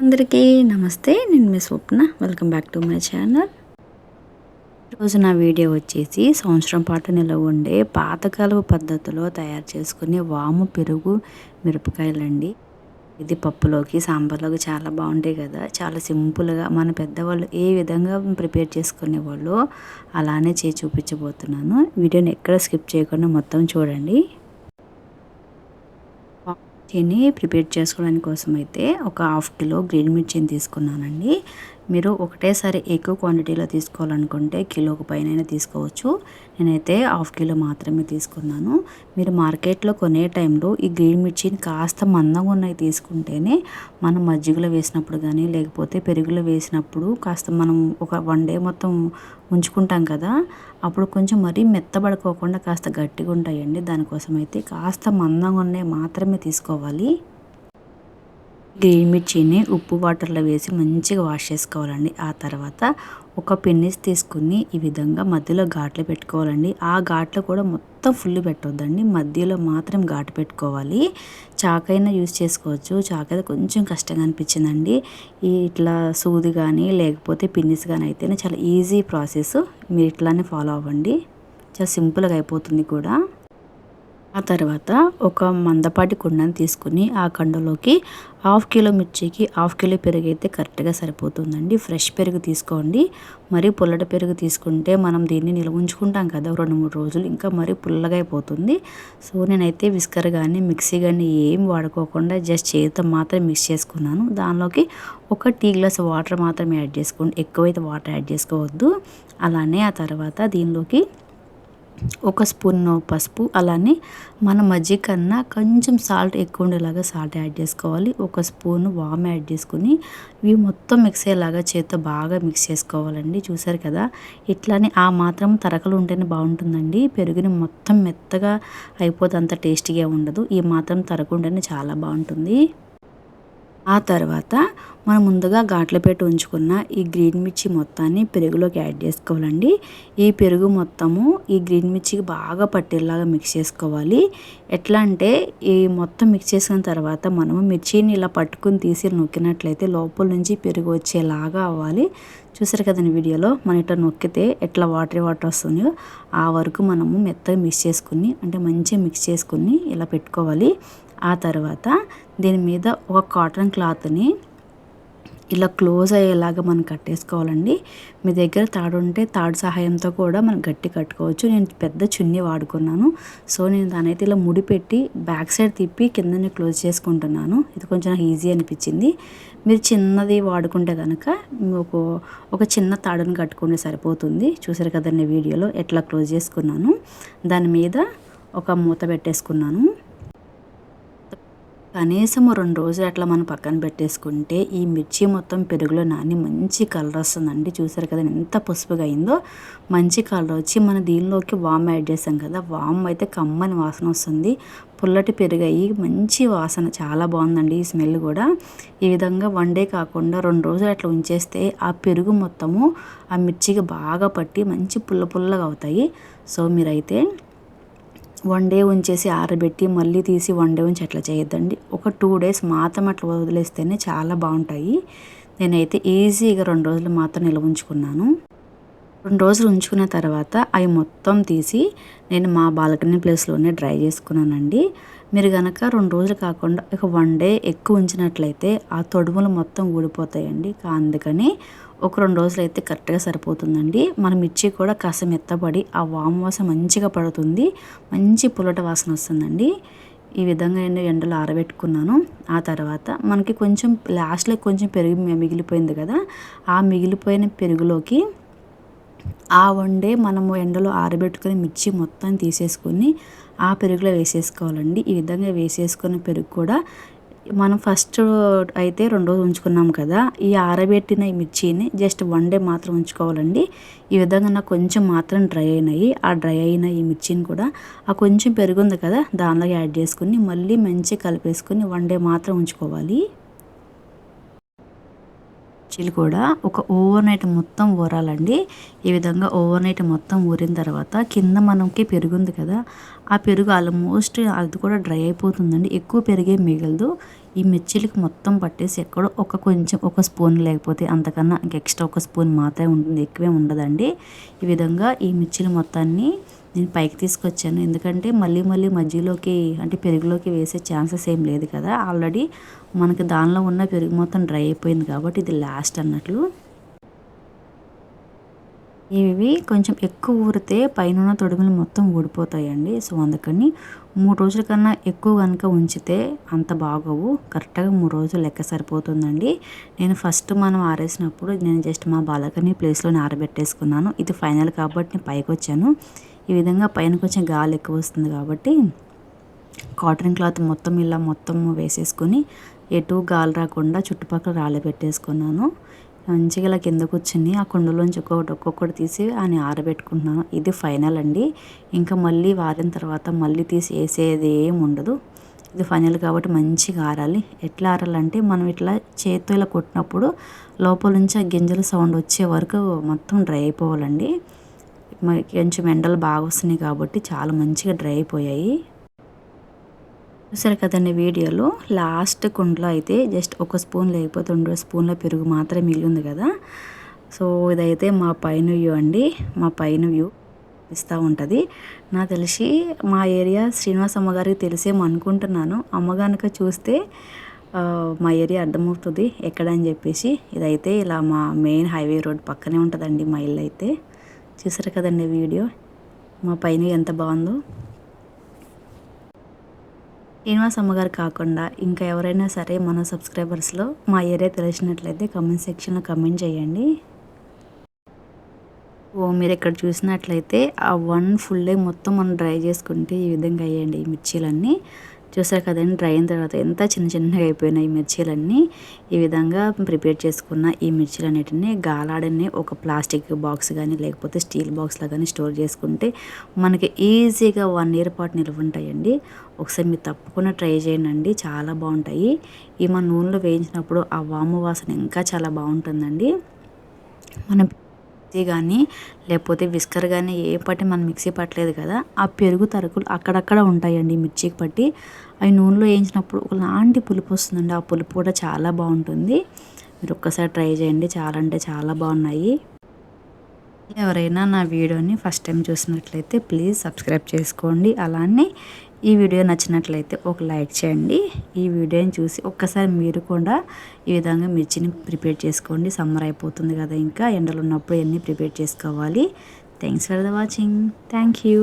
అందరికీ నమస్తే నేను మీ Swapna. Welcome back to my channel ఈరోజు నా వీడియో వచ్చేసి సంవత్సరం పాటు నిలవ ఉండే పాతకాలపు పద్ధతిలో తయారు చేసుకునే వాము పెరుగు మిరపకాయలండి. ఇది పప్పులోకి సాంబార్లోకి చాలా బాగుంటాయి కదా. చాలా సింపుల్గా మన పెద్దవాళ్ళు ఏ విధంగా ప్రిపేర్ చేసుకునేవాళ్ళు అలానే చేసి చూపించబోతున్నాను. వీడియోని ఎక్కడ స్కిప్ చేయకుండా మొత్తం చూడండి. దీన్ని ప్రిపేర్ చేసుకోవడానికి కోసం అయితే ఒక హాఫ్ కిలో గ్రీన్ మిర్చిని తీసుకున్నానండి. మీరు ఒకటేసారి ఎక్కువ క్వాంటిటీలో తీసుకోవాలనుకుంటే కిలోకి పైన తీసుకోవచ్చు. నేనైతే హాఫ్ కిలో మాత్రమే తీసుకున్నాను. మీరు మార్కెట్లో కొనే టైంలో ఈ గ్రీన్ మిర్చిని కాస్త మందంగా ఉన్నవి తీసుకుంటేనే మనం మజ్జిగలో వేసినప్పుడు కానీ లేకపోతే పెరుగులో వేసినప్పుడు కాస్త మనం ఒక వన్ డే మొత్తం ఉంచుకుంటాం కదా అప్పుడు కొంచెం మరీ మెత్తబడుకోకుండా కాస్త గట్టిగా ఉంటాయండి. దానికోసం అయితే కాస్త మందంగా ఉన్నవి మాత్రమే తీసుకోవాలి. గ్రీన్ మిర్చిని ఉప్పు వాటర్లో వేసి మంచిగా వాష్ చేసుకోవాలండి. ఆ తర్వాత ఒక పెన్నిస్ తీసుకుని ఈ విధంగా మధ్యలో ఘాట్లు పెట్టుకోవాలండి. ఆ ఘాట్లు కూడా మొత్తం ఫుల్ పెట్టొద్దండి. మధ్యలో మాత్రం ఘాటు పెట్టుకోవాలి. చాకైనా యూస్ చేసుకోవచ్చు. చాకైతే కొంచెం కష్టంగా అనిపించిందండి. ఈ ఇట్లా సూది కానీ లేకపోతే పిన్నిస్ కానీ అయితేనే చాలా ఈజీ ప్రాసెస్ మీరు ఇట్లానే ఫాలో అవ్వండి. చాలా సింపుల్గా అయిపోతుంది కూడా. ఆ తర్వాత ఒక మందపాటి కుండను తీసుకుని ఆ కండలోకి హాఫ్ కిలో మిర్చికి హాఫ్ కిలో పెరుగు అయితే కరెక్ట్గా సరిపోతుందండి. ఫ్రెష్ పెరుగు తీసుకోండి. మరీ పుల్లటి పెరుగు తీసుకుంటే మనం దీన్ని నిల్వ ఉంచుకుంటాం కదా రెండు మూడు రోజులు ఇంకా మరీ పుల్లగా అయిపోతుంది. సో నేనైతే విస్కర్ కానీ మిక్సీ కానీ ఏం వాడుకోకుండా జస్ట్ చేతితో మాత్రం మిక్స్ చేసుకున్నాను. దానిలోకి ఒక టీ గ్లాస్ వాటర్ మాత్రమే యాడ్ చేసుకోండి. ఎక్కువైతే వాటర్ యాడ్ చేసుకోవద్దు. అలానే ఆ తర్వాత దీనిలోకి ఒక స్పూన్ పసుపు అలానే మన మజ్జిగ కన్నా కొంచెం సాల్ట్ ఎక్కువ ఉండేలాగా సాల్ట్ యాడ్ చేసుకోవాలి. ఒక స్పూన్ వామ్ యాడ్ చేసుకుని ఇవి మొత్తం మిక్స్ అయ్యేలాగా చేత్తో బాగా మిక్స్ చేసుకోవాలండి. చూసారు కదా? ఇట్లానే ఆ మాత్రం తరకలు ఉంటేనే బాగుంటుందండి. పెరుగుని మొత్తం మెత్తగా అయిపోతే అంత టేస్టీగా ఉండదు. ఈ మాత్రం తరకు ఉంటేనే చాలా బాగుంటుంది. ఆ తర్వాత మనం ముందుగా ఘాట్లు పెట్టి ఉంచుకున్న ఈ గ్రీన్ మిర్చి మొత్తాన్ని పెరుగులోకి యాడ్ చేసుకోవాలండి. ఈ పెరుగు మొత్తము ఈ గ్రీన్ మిర్చికి బాగా పట్టేలాగా మిక్స్ చేసుకోవాలి. ఎట్లా అంటే ఈ మొత్తం మిక్స్ చేసిన తర్వాత మనము మిర్చిని ఇలా పట్టుకుని తీసి నొక్కినట్లయితే లోపల నుంచి పెరుగు వచ్చేలాగా అవ్వాలి. చూసారు కదండి వీడియోలో? మన ఇట్లా నొక్కితే ఎట్లా వాటర్ వాటర్ వస్తుందో ఆ వరకు మనము మెత్తగా మిక్స్ చేసుకుని అంటే మంచిగా మిక్స్ చేసుకుని ఇలా పెట్టుకోవాలి. ఆ తర్వాత దీని మీద ఒక కాటన్ క్లాత్ని ఇలా క్లోజ్ అయ్యేలాగా మనం కట్టేసుకోవాలండి. మీ దగ్గర తాడు ఉంటే తాడు సహాయంతో కూడా మనం గట్టి కట్టుకోవచ్చు. నేను పెద్ద చున్నీ వాడుకున్నాను. సో నేను దాని అయితే ఇలా ముడిపెట్టి బ్యాక్ సైడ్ తిప్పి కిందనే క్లోజ్ చేసుకుంటున్నాను. ఇది కొంచెం నాకు ఈజీ అనిపించింది. మీరు చిన్నది వాడుకుంటే కనుక ఒక ఒక చిన్న తాడుని కట్టుకుంటే సరిపోతుంది. చూసారు కదండి వీడియోలో ఎట్లా క్లోజ్ చేసుకున్నాను. దాని మీద ఒక మూత పెట్టేసుకున్నాను. కనీసం రెండు రోజులు అట్లా మనం పక్కన పెట్టేసుకుంటే ఈ మిర్చి మొత్తం పెరుగులో నాని మంచి కలర్ వస్తుందండి. చూసారు కదా ఎంత పసుపుగా అయిందో. మంచి కలర్ వచ్చి మన దీనిలోకి వామ్ యాడ్ చేసాం కదా. వామ్ అయితే కమ్మని వాసన వస్తుంది. పుల్లటి పెరుగయి మంచి వాసన. చాలా బాగుందండి ఈ స్మెల్ కూడా. ఈ విధంగా వన్ డే కాకుండా రెండు రోజులు అట్లా ఉంచేస్తే ఆ పెరుగు మొత్తము ఆ మిర్చికి బాగా పట్టి మంచి పుల్ల పుల్లగా అవుతాయి. సో మీరైతే వన్ డే ఉంచేసి ఆరబెట్టి మళ్ళీ తీసి వన్ డే ఉంచి అట్లా చేయొద్దండి. ఒక టూ డేస్ మాత్రం అట్లా వదిలేస్తేనే చాలా బాగుంటాయి. నేనైతే ఈజీగా రెండు రోజులు మాత్రం నిల్వ ఉంచుకున్నాను. రెండు రోజులు ఉంచుకున్న తర్వాత అవి మొత్తం తీసి నేను మా బాల్కనీ ప్లేస్లోనే డ్రై చేసుకున్నానండి. మీరు కనుక రెండు రోజులు కాకుండా ఒక వన్ డే ఎక్కువ ఉంచినట్లయితే ఆ తొడుములు మొత్తం ఊడిపోతాయండి. అందుకని ఒక రెండు రోజులు అయితే కరెక్ట్గా సరిపోతుందండి. మన మిర్చి కూడా కాస్త మెత్తపడి ఆ వాము వాసన మంచిగా పడుతుంది. మంచి పుల్లట వాసన వస్తుందండి. ఈ విధంగా నేను ఎండలో ఆరబెట్టుకున్నాను. ఆ తర్వాత మనకి కొంచెం లాస్ట్లో కొంచెం పెరుగు మిగిలిపోయింది కదా ఆ మిగిలిపోయిన పెరుగులోకి ఆ వండే మనము ఎండలో ఆరబెట్టుకుని మిర్చి మొత్తం తీసేసుకొని ఆ పెరుగులో వేసేసుకోవాలండి. ఈ విధంగా వేసేసుకున్న పెరుగు కూడా మనం ఫస్ట్ అయితే రెండు రోజులు ఉంచుకున్నాం కదా ఈ ఆరబెట్టిన ఈ మిర్చిని జస్ట్ వన్ డే మాత్రం ఉంచుకోవాలండి. ఈ విధంగా నాకు కొంచెం మాత్రం డ్రై అయినాయి. ఆ డ్రై అయిన ఈ మిర్చిని కూడా ఆ కొంచెం పెరుగుంది కదా దానిలో యాడ్ చేసుకుని మళ్ళీ మంచిగా కలిపేసుకుని వన్ డే మాత్రం ఉంచుకోవాలి. మిర్చీలు కూడా ఒక ఓవర్ నైట్ మొత్తం ఊరాలండి. ఈ విధంగా ఓవర్ నైట్ మొత్తం ఊరిన తర్వాత కింద మనకి పెరుగుంది కదా ఆ పెరుగు ఆల్మోస్ట్ అది కూడా డ్రై అయిపోతుందండి. ఎక్కువ పెరిగే మిగలదు. ఈ మిర్చీలకి మొత్తం పట్టేసి ఎక్కడో ఒక కొంచెం ఒక స్పూన్ లేకపోతే అంతకన్నా ఇంక ఎక్స్ట్రా ఒక స్పూన్ మాత్రమే ఉంటుంది ఎక్కువే ఉండదండి. ఈ విధంగా ఈ మిర్చీలు మొత్తాన్ని నేను పైకి తీసుకొచ్చాను. ఎందుకంటే మళ్ళీ మళ్ళీ మధ్యలోకి అంటే పెరుగులోకి వేసే ఛాన్సెస్ ఏం లేదు కదా. ఆల్రెడీ మనకి దానిలో ఉన్న పెరుగు మొత్తం డ్రై అయిపోయింది కాబట్టి ఇది లాస్ట్ అన్నట్లు. ఇవి కొంచెం ఎక్కువ ఊరితే పైన తొడుగులు మొత్తం ఊడిపోతాయండి. సో అందుకని మూడు రోజుల కన్నా ఎక్కువ కనుక ఉంచితే అంత బాగోవు. కరెక్ట్గా మూడు రోజులు లెక్క సరిపోతుందండి. నేను ఫస్ట్ మనం ఆరేసినప్పుడు నేను జస్ట్ మా బాలకని ప్లేస్లోనే ఆరబెట్టేసుకున్నాను. ఇది ఫైనల్ కాబట్టి నేను పైకి వచ్చాను ఈ విధంగా పైన కొంచెం గాలి ఎక్కువ వస్తుంది కాబట్టి కాటన్ క్లాత్ మొత్తం ఇలా మొత్తం వేసేసుకొని ఎటు గాలి రాకుండా చుట్టుపక్కల రాళ్ళు పెట్టేసుకున్నాను. మంచిగా ఇలా కింద కూర్చుని ఆ కుండలోంచి ఒక్కొక్కటి ఒక్కొక్కటి తీసి అని ఆరబెట్టుకుంటున్నాను. ఇది ఫైనల్ అండి. ఇంకా మళ్ళీ వారిన తర్వాత మళ్ళీ తీసి వేసేది ఏమి ఉండదు. ఇది ఫైనల్ కాబట్టి మంచిగా ఆరాలి. ఎట్లా ఆరాలంటే మనం ఇట్లా చేతితో ఇలా కొట్టినప్పుడు లోపల నుంచి ఆ గింజల సౌండ్ వచ్చే వరకు మొత్తం డ్రై అయిపోవాలండి. కొంచెం ఎండలు బాగా వస్తున్నాయి కాబట్టి చాలా మంచిగా డ్రై అయిపోయాయి. చూసారు కదండి వీడియోలో? లాస్ట్ కుండలో అయితే జస్ట్ ఒక స్పూన్ లేకపోతే రెండు స్పూన్ల పెరుగు మాత్రమే మిగిలింది కదా. సో ఇదైతే మా పైన వ్యూ అండి. మా పైన వ్యూ ఇస్తూ ఉంటుంది. నాకు తెలిసి మా ఏరియా శ్రీనివాస్ అమ్మగారికి తెలిసేమో అనుకుంటున్నాను. అమ్మ కనుక చూస్తే మా ఏరియా అర్థమవుతుంది ఎక్కడని చెప్పేసి. ఇదైతే ఇలా మా మెయిన్ హైవే రోడ్ పక్కనే ఉంటుందండి మా ఇల్లు అయితే. చూసారు కదండి వీడియో? మా పైన ఎంత బాగుందో. శ్రీనివాస్ అమ్మగారు కాకుండా ఇంకా ఎవరైనా సరే మన సబ్స్క్రైబర్స్లో మా ఏరియా తెలిసినట్లయితే కమెంట్ సెక్షన్లో కమెంట్ చేయండి. ఓ మీరు ఇక్కడ చూసినట్లయితే ఆ వన్ ఫుల్ డే మొత్తం మనం డ్రై చేసుకుంటే ఈ విధంగా అయ్యండి మిర్చీలన్నీ. చూసారు కదండి డ్రై అయిన తర్వాత ఎంత చిన్న చిన్నగా అయిపోయినాయి ఈ మిర్చీలన్నీ. ఈ విధంగా ప్రిపేర్ చేసుకున్న ఈ మిర్చీలన్నిటిని గాలాడని ఒక ప్లాస్టిక్ బాక్స్ కానీ లేకపోతే స్టీల్ బాక్స్లో కానీ స్టోర్ చేసుకుంటే మనకి ఈజీగా వన్ ఇయర్ పాటు నిల్వ ఉంటాయండి. ఒకసారి మీరు తప్పకుండా ట్రై చేయండి చాలా బాగుంటాయి. ఈ మన నూనెలో వేయించినప్పుడు ఆ వాము వాసన ఇంకా చాలా బాగుంటుందండి. మనం మిక్సీ కానీ లేకపోతే విస్కర్ కానీ ఏ పట్టి మనం మిక్సీ పట్టలేదు కదా ఆ పెరుగు తరుకులు అక్కడక్కడ ఉంటాయండి మిర్చికి పట్టి. అవి నూనెలో వేయించినప్పుడు ఒకలాంటి పులుపు వస్తుందండి. ఆ పులుపు కూడా చాలా బాగుంటుంది. మీరు ఒక్కసారి ట్రై చేయండి. చాలా అంటే చాలా బాగున్నాయి. ఎవరైనా నా వీడియోని ఫస్ట్ టైం చూసినట్లయితే ప్లీజ్ సబ్స్క్రైబ్ చేసుకోండి. అలానే ఈ వీడియో నచ్చినట్లయితే ఒక లైక్ చేయండి. ఈ వీడియోని చూసి ఒక్కసారి మీరు కూడా ఈ విధంగా మిర్చిని ప్రిపేర్ చేసుకోండి. సమ్మర్ అయిపోతుంది కదా ఇంకా ఎండలు ఉన్నప్పుడు అన్నీ ప్రిపేర్ చేసుకోవాలి. Thanks for the watching. Thank you.